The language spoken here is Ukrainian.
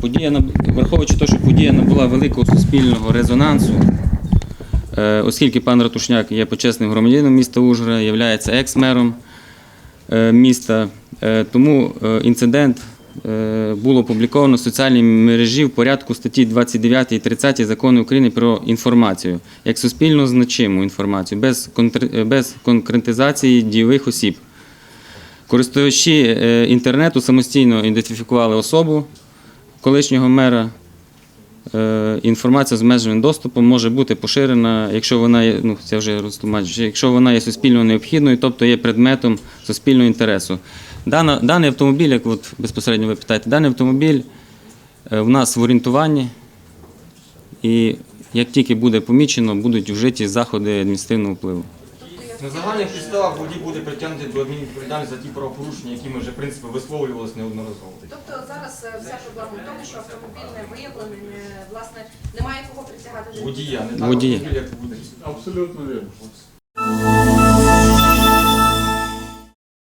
подія, враховуючи те, що подія набула великого суспільного резонансу, е, оскільки пан Ратушняк є почесним громадянином міста Ужгорода, є екс-мером е, міста, е, тому інцидент було опубліковано в соціальній мережі в порядку статті 29 і 30 Закону України про інформацію як суспільно значиму інформацію без, без конкретизації дійових осіб. Користувачі інтернету самостійно ідентифікували особу колишнього мера. Е, Інформація з обмеженим доступом може бути поширена, якщо вона є, ну це вже розтлумачу, якщо вона є суспільно необхідною, тобто є предметом суспільного інтересу. Дана, даний автомобіль, як от безпосередньо ви питаєте, даний автомобіль е, в нас в орієнтуванні, і як тільки буде помічено, будуть вжиті заходи адміністративного впливу. На загальних підставах водій буде притягнути до адмінвідповідальності за ті правопорушення, які ми вже в принципі висловлювалися неодноразово. Тобто зараз е, вся проблема в тому, що автомобіль не виявлений, не- власне, немає кого притягати до Водія, не так Водія. автомобіль, як буде. Абсолютно вірно.